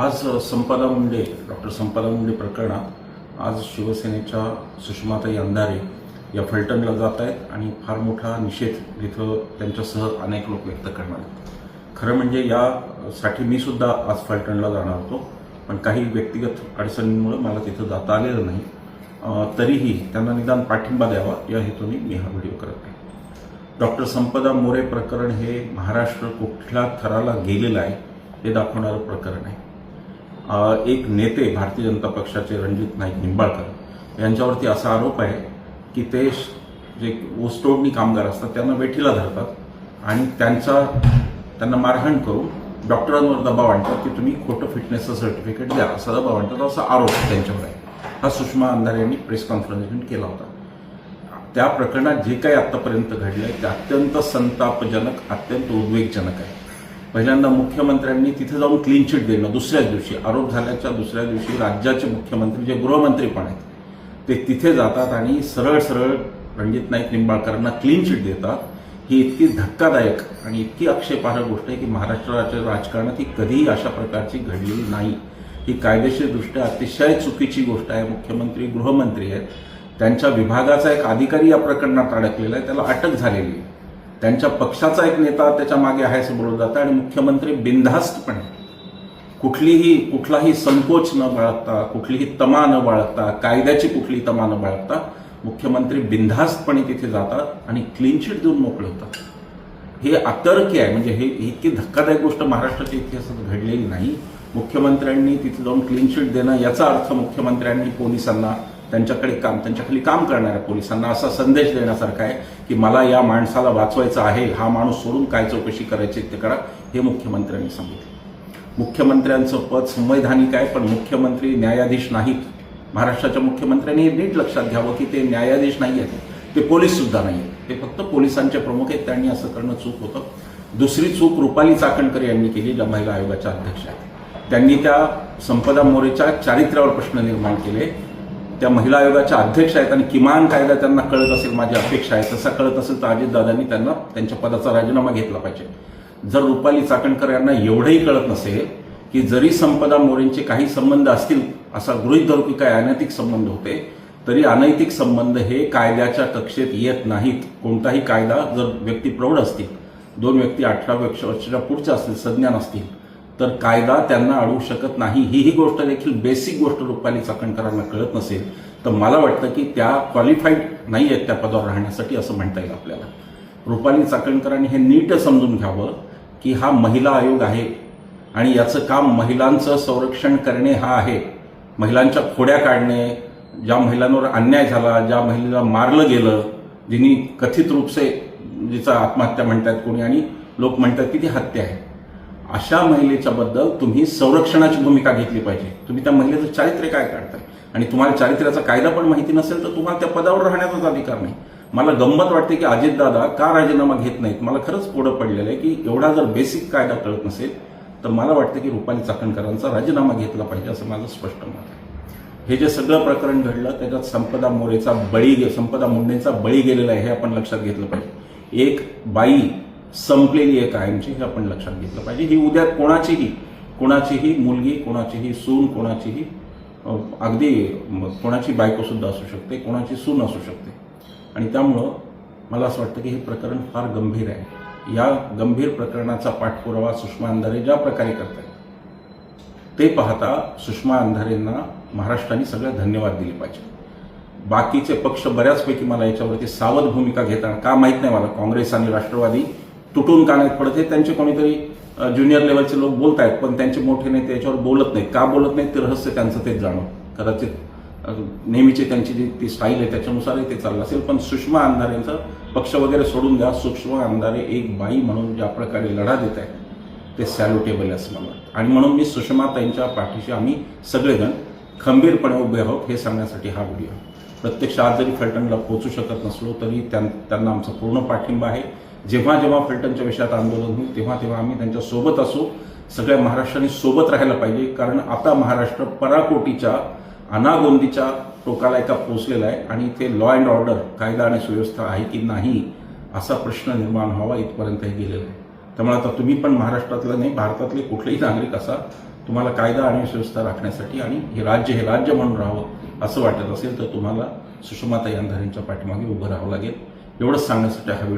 आज संपदा मुंडे डॉक्टर संपदा मुंडे प्रकरणात आज शिवसेनेच्या सुषमाताई अंधारे या फलटणला जात आहेत आणि फार मोठा निषेध तिथं त्यांच्यासह अनेक लोक व्यक्त करणार आहेत. खरं म्हणजे यासाठी मी सुद्धा आज फलटणला जाणार होतो पण काही व्यक्तिगत अडचणींमुळे मला तिथं जाता आलेलं नाही. तरीही त्यांना निदान पाठिंबा द्यावा या हेतूने मी हा व्हिडिओ करत आहे. डॉक्टर संपदा मोरे प्रकरण हे महाराष्ट्र कुठल्या थराला गेलेलं आहे हे दाखवणारं प्रकरण आहे. एक नेते भारतीय जनता पक्षाचे रणजित नाईक निंबाळकर यांच्यावरती असा आरोप आहे की ते जे ऊसतोडणी कामगार असतात त्यांना वेठीला धरतात आणि त्यांचा त्यांना मारहाण करून डॉक्टरांवर दबाव आणतात की तुम्ही खोटं फिटनेसचं सर्टिफिकेट द्या असा दबाव आणतात असा आरोप त्यांच्यावर आहे. हा सुषमा अंधारे यांनी प्रेस कॉन्फरन्स केला होता. त्या प्रकरणात जे काही आतापर्यंत आहे ते अत्यंत संतापजनक अत्यंत उद्वेगजनक आहे. पहिल्यांदा मुख्यमंत्र्यांनी तिथे जाऊन क्लीन चिट देणं दुसऱ्याच दिवशी. आरोप झाल्याच्या दुसऱ्या दिवशी राज्याचे मुख्यमंत्री जे गृहमंत्री पण आहेत ते तिथे जातात आणि सरळ सरळ रणजित नाईक निंबाळकरांना क्लीन चिट देतात. ही इतकी धक्कादायक आणि इतकी आक्षेपार्ह गोष्ट आहे की महाराष्ट्राच्या राजकारणात ही कधीही अशा प्रकारची घडलेली नाही. ही कायदेशीरदृष्ट्या अतिशय चुकीची गोष्ट आहे. मुख्यमंत्री गृहमंत्री आहेत. त्यांच्या विभागाचा एक अधिकारी या प्रकरणात अडकलेला आहे. त्याला अटक झालेली आहे. त्यांच्या पक्षाचा एक नेता त्याच्यामागे आहे असं बोललं जातं आणि मुख्यमंत्री बिनधास्तपणे कुठलीही कुठलाही संकोच न बाळगता कुठलीही तमा न बाळगता कायद्याची कुठली तमा न बाळगता मुख्यमंत्री बिनधास्तपणे तिथे जातात आणि क्लीन चिट देऊन मोकळे होतात. हे अतर्क्य आहे. म्हणजे हे इतकी धक्कादायक गोष्ट महाराष्ट्राच्या इतिहासात घडलेली नाही. मुख्यमंत्र्यांनी तिथे जाऊन क्लीन चिट देणं याचा अर्थ मुख्यमंत्र्यांनी पोलिसांना त्यांच्याकडे काम त्यांच्याखाली काम करणाऱ्या पोलिसांना असा संदेश देण्यासारखा आहे की मला या माणसाला वाचवायचं आहे हा माणूस सोडून काय चौकशी करायची ते करा हे मुख्यमंत्र्यांनी सांगितलं. मुख्यमंत्र्यांचं पद संवैधानिक आहे पण मुख्यमंत्री न्यायाधीश नाहीत. महाराष्ट्राच्या मुख्यमंत्र्यांनी हे नीट लक्षात घ्यावं की ते न्यायाधीश नाही आहेत ते पोलीस सुद्धा नाही आहेत. ते फक्त पोलिसांचे प्रमुख आहेत त्यांनी असं करणं चूक होतं. दुसरी चूक रुपाली चाकणकर यांनी केली ज्या महिला आयोगाच्या अध्यक्ष आहेत. त्यांनी त्या संपदा मोरेच्या चारित्र्यावर प्रश्न निर्माण केले. त्या महिला आयोगाच्या अध्यक्ष आहेत आणि किमान कायदा त्यांना कळत असेल माझी अपेक्षा आहे. तसा कळत असेल तर अजितदादांनी त्यांना त्यांच्या पदाचा राजीनामा घेतला पाहिजे. जर रुपाली चाकणकर यांना एवढंही कळत नसेल की जरी संपदा मोरेंचे काही संबंध असतील असा गृहित धरू की काय अनैतिक संबंध होते तरी अनैतिक संबंध हे कायद्याच्या कक्षेत येत नाहीत. कोणताही कायदा जर व्यक्ती प्रौढ असतील दोन व्यक्ती अठरा वर्षाच्या पुढच्या असतील संज्ञान असतील तर कायदा त्यांना अडवू शकत नाही. ही ही गोष्ट देखील बेसिक गोष्ट रुपाली चाकणकरांना कळत नसेल. तर मला वाटतं की त्या क्वालिफाईड नाही आहेत त्या पदावर राहण्यासाठी असं म्हणता येईल आपल्याला. रुपाली चाकणकरांनी हे नीट समजून घ्यावं की हा महिला आयोग आहे आणि याचं काम महिलांचं संरक्षण करणे हा आहे. महिलांच्या खोड्या काढणे ज्या महिलांवर अन्याय झाला ज्या महिलेला मारलं गेलं जिनी कथित रूप से जिचा आत्महत्या म्हणतात कोणी आणि लोक म्हणतात की ती हत्या आहे. अशा महिलेच्या बद्दल तुम्ही संरक्षणाची भूमिका घेतली पाहिजे. तुम्ही त्या महिलेचं चारित्र्य काय काढताय? आणि तुम्हाला चारित्र्याचा कायदा पण माहिती नसेल तर तुम्हाला त्या पदावर राहण्याचाच अधिकार नाही. मला गंमत वाटते की अजितदादा का राजीनामा घेत नाहीत? मला खरंच पुढं पडलेलं आहे की एवढा जर बेसिक कायदा कळत नसेल तर मला वाटतं की रुपाली चाकणकरांचा राजीनामा घेतला पाहिजे असं माझं स्पष्ट मत आहे. हे जे सगळं प्रकरण घडलं त्याच्यात संपदा मोरेचा बळी गे संपदा मुंडेंचा बळी गेलेला आहे हे आपण लक्षात घेतलं पाहिजे. एक बाई संपलेली आहे कायमची हे आपण लक्षात घेतलं पाहिजे. ही उद्या कोणाचीही कोणाचीही मुलगी कोणाचीही सून कोणाचीही अगदी कोणाची बायको सुद्धा असू शकते कोणाची सून असू शकते. आणि त्यामुळं मला असं वाटतं की हे प्रकरण फार गंभीर आहे. या गंभीर प्रकरणाचा पाठपुरावा सुषमा अंधारे ज्या प्रकारे करतात ते पाहता सुषमा अंधारेंना महाराष्ट्राने सगळ्या धन्यवाद दिले पाहिजे. बाकीचे पक्ष बऱ्याचपैकी मला याच्यावरती सावध भूमिका घेताना का माहीत नाही मला काँग्रेस आणि राष्ट्रवादी तुटून कानात पडत हे त्यांचे कोणीतरी ज्युनियर लेवलचे लोक बोलत आहेत पण त्यांचे मोठे नेते याच्यावर बोलत नाहीत. का बोलत नाहीत? ते रहस्य त्यांचं तेच जाणं. कदाचित नेहमीची त्यांची जी ती स्टाईल आहे त्याच्यानुसारही ते चाललं असेल. पण सुषमा अंधारेंचं पक्ष वगैरे सोडून द्या. सुषमा अंधारे एक बाई म्हणून ज्या प्रकारे लढा देत आहेत ते सॅल्युटेबल आहे असं मला वाटतं. आणि म्हणून मी सुषमाताईंच्या पाठीशी आम्ही सगळेजण खंबीरपणे उभे आहोत हे सांगण्यासाठी हा व्हिडिओ. प्रत्यक्ष आज जरी फलटणला पोहोचू शकत नसलो तरी त्यां- त्यांना आमचा पूर्ण पाठिंबा आहे. जेव्हा जेव्हा फलटणच्या विषयात आंदोलन होईल तेव्हा तेव्हा आम्ही त्यांच्यासोबत असू. सगळ्या महाराष्ट्राने सोबत राहायला पाहिजे कारण आता महाराष्ट्र पराकोटीच्या अनागोंदीच्या टोकाला एका पोचलेला आहे आणि इथे लॉ अँड ऑर्डर कायदा आणि सुव्यवस्था आहे की नाही असा प्रश्न निर्माण व्हावा इथपर्यंत हे गेलेला आहे. त्यामुळे आता तुम्ही पण महाराष्ट्रातलं नाही भारतातले कुठलेही नागरिक असा तुम्हाला कायदा आणि सुव्यवस्था राखण्यासाठी आणि हे राज्य हे राज्य म्हणून राहावं असं वाटत असेल तर तुम्हाला सुषमाताई अंधारेंच्या पाठीमागे उभं राहावं लागेल. एवढंच सांगण्यासाठी हा